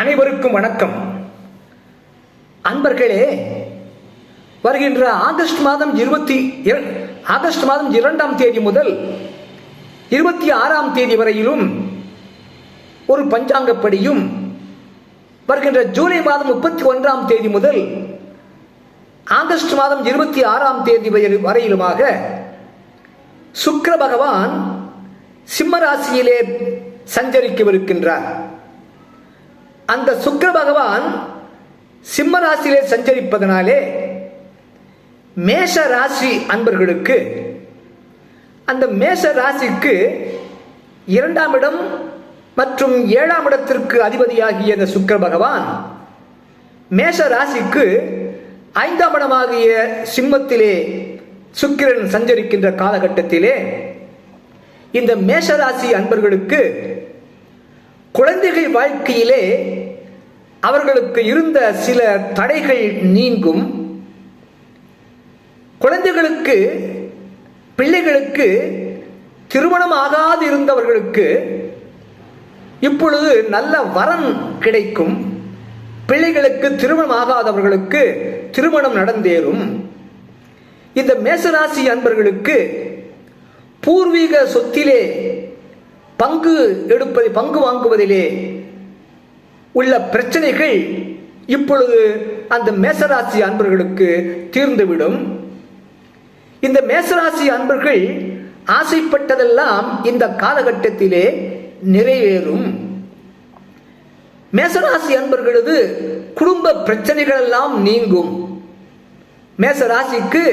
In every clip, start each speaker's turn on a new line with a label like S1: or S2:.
S1: அனைவருக்கும் வணக்கம். அன்பர்களே வருகின்ற ஆகஸ்ட் மாதம் இருபத்தி ஆகஸ்ட் மாதம் இரண்டாம் தேதி முதல் இருபத்தி ஆறாம் தேதி வரையிலும் ஒரு பஞ்சாங்கப்படியும் வருகின்ற ஜூலை மாதம் முப்பத்தி ஒன்றாம் தேதி முதல் ஆகஸ்ட் மாதம் இருபத்தி ஆறாம் தேதி வரையிலுமாக சுக்கர பகவான் சிம்ம ராசியிலே சஞ்சரிக்கவிருக்கின்றார். அந்த சுக்கிர பகவான் சிம்ம ராசியிலே சஞ்சரிப்பதனாலே மேஷ ராசி அன்பர்களுக்கு அந்த மேஷ ராசிக்கு இரண்டாம் இடம் மற்றும் ஏழாம் இடத்திற்கு அதிபதியாகிய இந்த சுக்கர பகவான் மேஷ ராசிக்கு ஐந்தாம் இடமாகிய சிம்மத்திலே சுக்கிரன் சஞ்சரிக்கின்ற காலகட்டத்திலே இந்த மேஷராசி அன்பர்களுக்கு குழந்தைகள் வாழ்க்கையிலே அவர்களுக்கு இருந்த சில தடைகள் நீங்கும். குழந்தைகளுக்கு பிள்ளைகளுக்கு திருமணம் ஆகாது இருந்தவர்களுக்கு இப்பொழுது நல்ல வரன் கிடைக்கும். பிள்ளைகளுக்கு திருமணம் ஆகாதவர்களுக்கு திருமணம் நடந்தேறும். இந்த மேசராசி அன்பர்களுக்கு பூர்வீக சொத்திலே பங்கு எடுப்பது பங்கு வாங்குவதிலே உள்ள பிரச்சனைகள் இப்பொழுது அந்த மேசராசி அன்பர்களுக்கு தீர்ந்துவிடும். இந்த மேசராசி அன்பர்கள் ஆசைப்பட்டதெல்லாம் இந்த காலகட்டத்திலே நிறைவேறும். மேசராசி அன்பர்களது குடும்ப பிரச்சனைகள் எல்லாம் நீங்கும். மேசராசிக்கு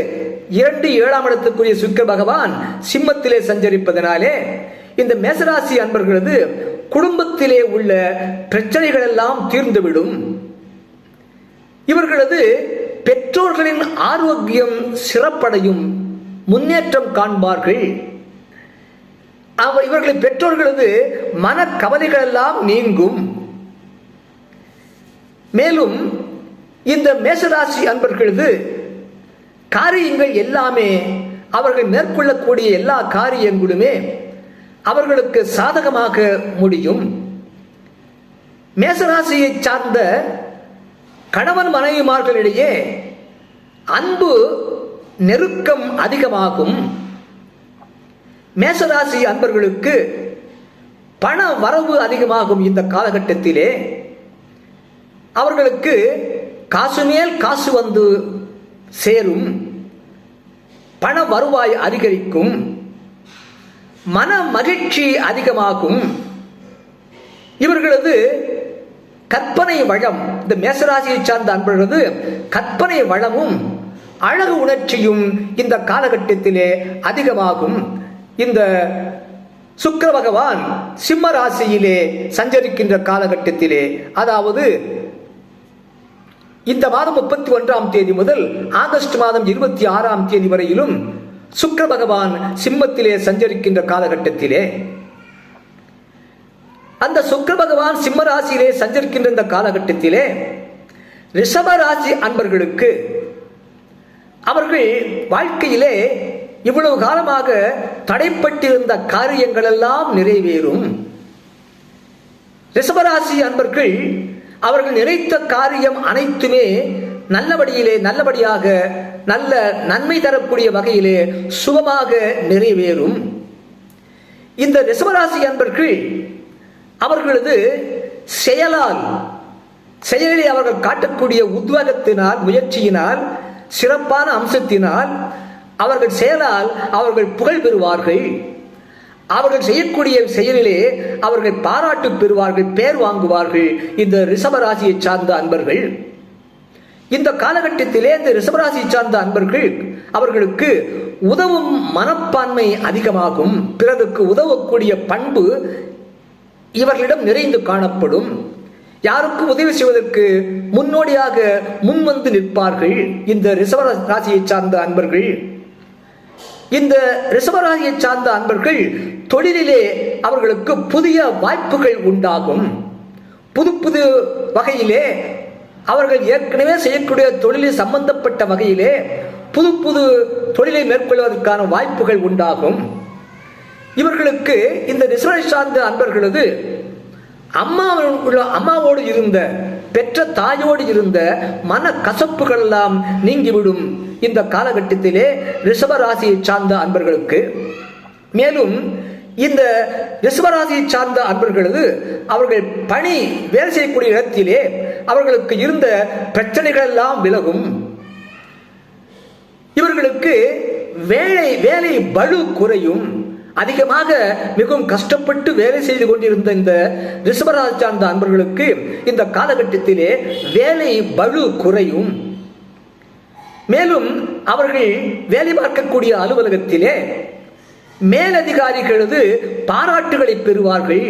S1: இரண்டு ஏழாம் இடத்துக்குரிய சுக்கர பகவான் சிம்மத்திலே சஞ்சரிப்பதனாலே இந்த மேசராசி அன்பர்களது குடும்பத்திலே உள்ள பிரச்சனைகள் எல்லாம் தீர்ந்துவிடும். இவர்களது பெற்றோர்களின் ஆரோக்கியம் சிறப்படையும் முன்னேற்றம் காண்பார்கள். அவ இவர்களின் பெற்றோர்களது மனக்கவலைகள் எல்லாம் நீங்கும். மேலும் இந்த மேசராசி அன்பர்களது காரியங்கள் எல்லாமே அவர்கள் மேற்கொள்ளக்கூடிய எல்லா காரியங்களுமே அவர்களுக்கு சாதகமாக முடியும். மேசராசியை சார்ந்த கணவன் மனைவிமார்களிடையே அன்பு நெருக்கம் அதிகமாகும். மேசராசி அன்பர்களுக்கு பண வரவு அதிகமாகும் இந்த காலகட்டத்திலே. அவர்களுக்கு காசு மேல் காசு வந்து சேரும். பண வருவாய் அதிகரிக்கும். மன மகிழ்ச்சி அதிகமாகும். இவர்களது கற்பனை வளம் இந்த மேசராசியை சார்ந்த அன்பர்களது கற்பனை வளமும் அழகு உணர்ச்சியும் இந்த காலகட்டத்திலே அதிகமாகும். இந்த சுக்கிர பகவான் சிம்ம ராசியிலே சஞ்சரிக்கின்ற காலகட்டத்திலே அதாவது இந்த மாதம் முப்பத்தி ஒன்றாம் தேதி முதல் ஆகஸ்ட் மாதம் இருபத்தி ஆறாம் தேதி வரையிலும் சுக்கர பகவான் சிம்மத்திலே சஞ்சரிக்கின்ற காலகட்டத்திலே அந்த சுக்கர பகவான் சிம்ம ராசியிலே சஞ்சரிக்கின்ற இந்த காலகட்டத்திலே ரிஷப ராசி அன்பர்களுக்கு அவர்கள் வாழ்க்கையிலே இவ்வளவு காலமாக தடைப்பட்டிருந்த காரியங்கள் எல்லாம் நிறைவேறும். ரிஷபராசி அன்பர்கள் அவர்கள் நினைத்த காரியம் அனைத்துமே நல்லபடியிலே நல்லபடியாக நல்ல நன்மை தரக்கூடிய வகையிலே சுபமாக நிறைவேறும். இந்த ரிசவராசி அன்பர்கள் அவர்களது செயலால் செயலில் அவர்கள் காட்டக்கூடிய உத்வேகத்தினால் முயற்சியினால் சிறப்பான அம்சத்தினால் அவர்கள் செயலால் அவர்கள் புகழ் பெறுவார்கள். அவர்கள் செய்யக்கூடிய செயலிலே அவர்கள் பாராட்டு பெறுவார்கள் பேர் வாங்குவார்கள். இந்த ரிசவராசியை சார்ந்த அன்பர்கள். இந்த காலகட்டத்திலே இந்த ரிஷபராசி சார்ந்த அன்பர்கள் அவர்களுக்கு உதவும் மனப்பான்மை அதிகமாகும். பிறருக்கு உதவக்கூடிய பண்பு இவர்களிடம் நிறைந்து காணப்படும். யாருக்கும் உதவி செய்வதற்கு முன்னோடியாக முன்வந்து நிற்பார்கள் இந்த ரிஷப ராசியை சார்ந்த அன்பர்கள். இந்த ரிஷபராசியை சார்ந்த அன்பர்கள் தொழிலிலே அவர்களுக்கு புதிய வாய்ப்புகள் உண்டாகும். புது புது வகையிலே அவர்கள் ஏற்கனவே செய்யக்கூடிய தொழிலில் சம்பந்தப்பட்ட வகையிலே புது புது தொழிலை மேற்கொள்வதற்கான வாய்ப்புகள் உண்டாகும். இவர்களுக்கு இந்த ரிசர்வ் சார்ந்த அன்பர்களது அம்மாவுடன் அம்மாவோடு இருந்த பெற்ற தாயோடு இருந்த மன கசப்புகள் எல்லாம் நீங்கிவிடும் இந்த காலகட்டத்திலே ரிஷபராசியை சார்ந்த அன்பர்களுக்கு. மேலும் இந்த ரிஷபராசியை சார்ந்த அன்பர்களது அவர்கள் பணி வேலை செய்யக்கூடிய இடத்திலே அவர்களுக்கு இருந்த பிரச்சனைகள் எல்லாம் விலகும். இவர்களுக்கு வேலை வேலை பளு குறையும். அதிகமாக மிகவும் கஷ்டப்பட்டு வேலை செய்து கொண்டிருந்த இந்த ரிஷபராஜ் சார்ந்த அன்பர்களுக்கு இந்த காலகட்டத்திலே வேலை பளு குறையும். மேலும் அவர்கள் வேலை பார்க்கக்கூடிய அலுவலகத்திலே மேலதிகாரிகளது பாராட்டுகளை பெறுவார்கள்.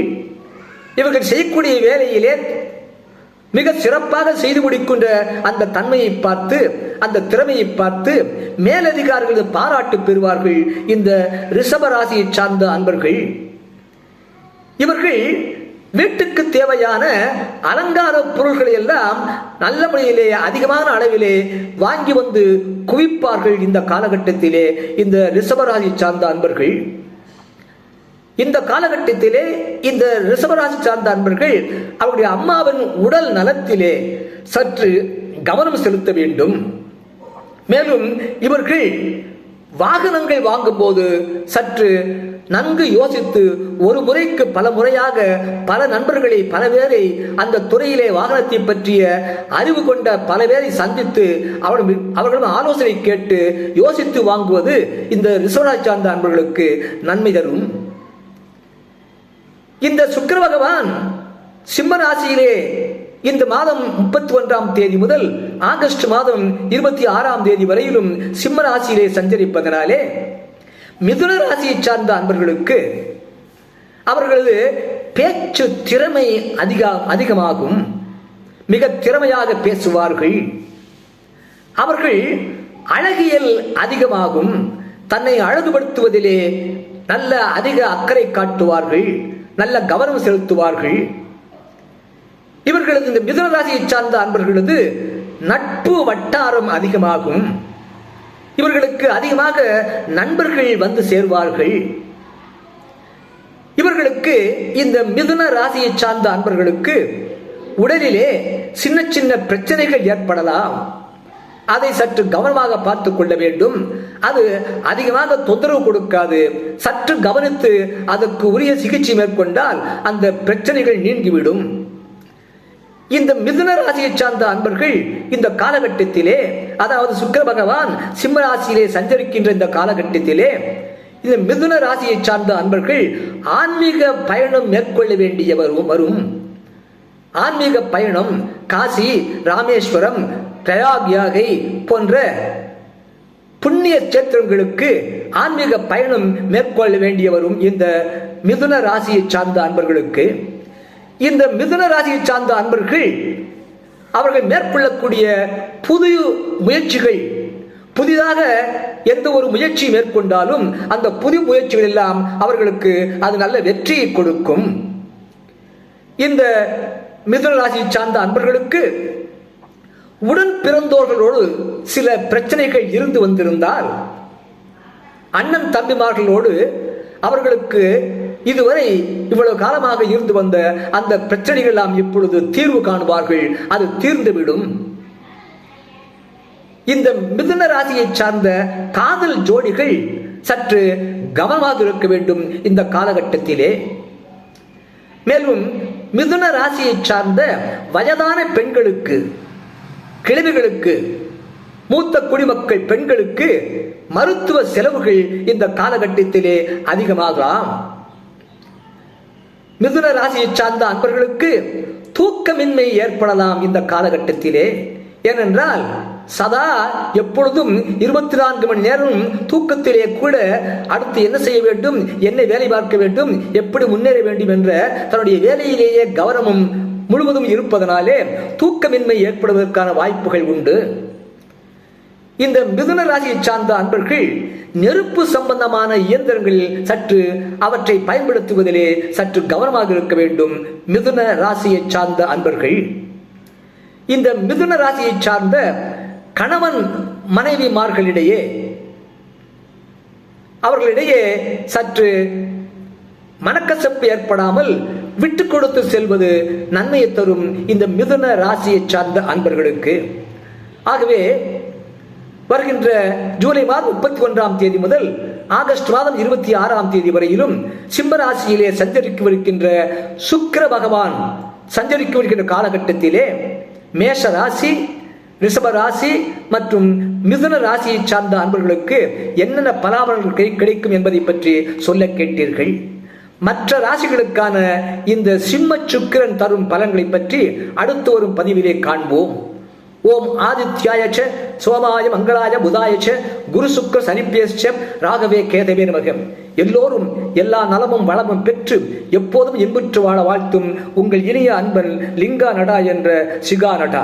S1: இவர்கள் செய்யக்கூடிய வேலையிலே மிக சிறப்பாக செய்து முடிக்கின்ற அந்த தன்மையை பார்த்து அந்த திறமையை பார்த்து மேலதிகாரிகளது பாராட்டு பெறுவார்கள் இந்த ரிஷபராசியை சார்ந்த அன்பர்கள். இவர்கள் வீட்டுக்கு தேவையான அலங்கார பொருள்களை எல்லாம் நல்ல முறையிலே அதிகமான அளவிலே வாங்கி வந்து குவிப்பார்கள் இந்த காலகட்டத்திலே இந்த ரிஷபராசி சார்ந்த அன்பர்கள். இந்த காலகட்டத்திலே இந்த ரிஷபராசி சார்ந்த அன்பர்கள் அவருடைய அம்மாவின் உடல் நலத்திலே சற்று கவனம் செலுத்த வேண்டும். மேலும் இவர்கள் வாகனங்கள் வாங்கும்போது சற்று நன்கு யோசித்து ஒரு முறைக்கு பல முறையாக பல நண்பர்களை பல பேரை அந்த துறையிலே வாகனத்தை பற்றிய அறிவு கொண்ட பல பேரை சந்தித்து அவர்கள் அவர்களிடம் ஆலோசனை கேட்டு யோசித்து வாங்குவது இந்த ரிசோனா சார்ந்த அன்பர்களுக்கு நன்மை தரும். இந்த சுக்கர பகவான் சிம்ம ராசியிலே இந்த மாதம் முப்பத்தி ஒன்றாம் தேதி முதல் ஆகஸ்ட் மாதம் இருபத்தி ஆறாம் தேதி வரையிலும் சிம்ம ராசியிலே சஞ்சரிப்பதனாலே மிதுன ராசியை சார்ந்த அன்பர்களுக்கு அவர்களது பேச்சு திறமை அதிக அதிகமாகும். மிக திறமையாக பேசுவார்கள். அவர்கள் அழகியல் அதிகமாகும். தன்னை அழகுபடுத்துவதிலே நல்ல அதிக அக்கறை காட்டுவார்கள். நல்ல கவனம் செலுத்துவார்கள். இவர்களது இந்த மிதுன ராசியை சார்ந்த அன்பர்களது நட்பு வட்டாரம் அதிகமாகும். இவர்களுக்கு அதிகமாக நண்பர்கள் வந்து சேர்வார்கள். இவர்களுக்கு இந்த மிதுன ராசியை சார்ந்த அன்பர்களுக்கு உடலிலே சின்ன சின்ன பிரச்சனைகள் ஏற்படலாம். அதை சற்று கவனமாக பார்த்து கொள்ள வேண்டும். அது அதிகமாக தொந்தரவு கொடுக்காது. சற்று கவனித்து அதற்கு உரிய சிகிச்சை மேற்கொண்டால் அந்த பிரச்சனைகள் நீங்கிவிடும். இந்த மிதுன ராசியை சார்ந்த அன்பர்கள் இந்த காலகட்டத்திலே அதாவது சுக்கர பகவான் சிம்ம ராசியிலே சஞ்சரிக்கின்ற இந்த காலகட்டத்திலே இந்த மிதுன ராசியை சார்ந்த அன்பர்கள் ஆன்மீக பயணம் மேற்கொள்ள வேண்டியவர் வரும் வரும். ஆன்மீக பயணம் காசி ராமேஸ்வரம் பிரயாக்யாகை போன்ற புண்ணிய சேத்திரங்களுக்கு ஆன்மீக பயணம் மேற்கொள்ள வேண்டிய வரும் இந்த மிதுன ராசியை சார்ந்த அன்பர்களுக்கு. இந்த மிதுன ராசியை சார்ந்த அன்பர்கள் அவர்கள் மேற்கொள்ளக்கூடிய புது முயற்சிகள் புதிதாக எந்த ஒரு முயற்சி மேற்கொண்டாலும் அந்த புது முயற்சிகள் எல்லாம் அவர்களுக்கு அது நல்ல வெற்றியை கொடுக்கும். இந்த மிதுன ராசியை சார்ந்த அன்பர்களுக்கு உடன் பிறந்தோர்களோடு சில பிரச்சனைகள் இருந்து வந்திருந்தால் அண்ணன் தம்பிமார்களோடு அவர்களுக்கு இதுவரை இவ்வளவு காலமாக இருந்து வந்த அந்த பிரச்சனைகள் எல்லாம் இப்பொழுது தீர்வு காணுவார்கள். அது தீர்ந்துவிடும். இந்த மிதுன ராசியை சார்ந்த காதல் ஜோடிகள் சற்று கவனமாக இருக்க வேண்டும் இந்த காலகட்டத்திலே. மேலும் மிதுன ராசியை சார்ந்த வயதான பெண்களுக்கு கிழவிகளுக்கு மூத்த குடிமக்கள் பெண்களுக்கு மருத்துவ செலவுகள் இந்த காலகட்டத்திலே அதிகமாகலாம். மிதுன ராசியை சார்ந்த அன்பர்களுக்கு தூக்கமின்மை ஏற்படலாம் இந்த காலகட்டத்திலே. ஏனென்றால் சதா எப்பொழுதும் இருபத்தி நான்கு மணி நேரம் தூக்கத்திலே கூட அடுத்து என்ன செய்ய வேண்டும்? என்ன வேலை பார்க்க வேண்டும்? எப்படி முன்னேற வேண்டும் என்ற தன்னுடைய வேலையிலேயே கவனமும் முழுவதும் இருப்பதனாலே தூக்கமின்மை ஏற்படுவதற்கான வாய்ப்புகள் உண்டு. இந்த மிதுன ராசியை சார்ந்த அன்பர்கள் நெருப்பு சம்பந்தமான இயந்திரங்களில் சற்று அவற்றை பயன்படுத்துவதிலே சற்று கவனமாக இருக்க வேண்டும் மிதுன ராசியை சார்ந்த அன்பர்கள். இந்த மிதுன ராசியை சார்ந்த கணவன் மனைவிமார்களிடையே அவர்களிடையே சற்று மனக்கசப்பு ஏற்படாமல் விட்டு கொடுத்து செல்வது நன்மையை தரும் இந்த மிதுன ராசியை சார்ந்த அன்பர்களுக்கு. ஆகவே வருகின்ற ஜூலை மாதம் முப்பத்தி ஒன்றாம் தேதி முதல் ஆகஸ்ட் மாதம் இருபத்தி ஆறாம் தேதி வரையிலும் சிம்ம ராசியிலே சஞ்சரிக்கவிருக்கின்ற சுக்கிர பகவான் சஞ்சரிக்கவிருக்கின்ற காலகட்டத்திலே மேஷ ராசி ரிஷப ராசி மற்றும் மிதுன ராசியை சார்ந்த அன்பர்களுக்கு என்னென்ன பலாபலங்கள் கிடைக்கும் என்பதை பற்றி சொல்ல கேட்டீர்கள். மற்ற ராசிகளுக்கான இந்த சிம்ம சுக்கிரன் தரும் பலன்களை பற்றி அடுத்து வரும் பதிவிலே காண்போம். ஓம் ஆதித்யாய சோமாய மங்களாய புதாய ச குரு சுக்கர சனிப்பேச்ச ராகவே கேதவே நமகம் எல்லோரும் எல்லா நலமும் வளமும் பெற்று எப்போதும் இன்புற்று வாழ வாழ்த்தும் உங்கள் இனிய அன்பன் லிங்கா நடா என்ற சிகா நடா.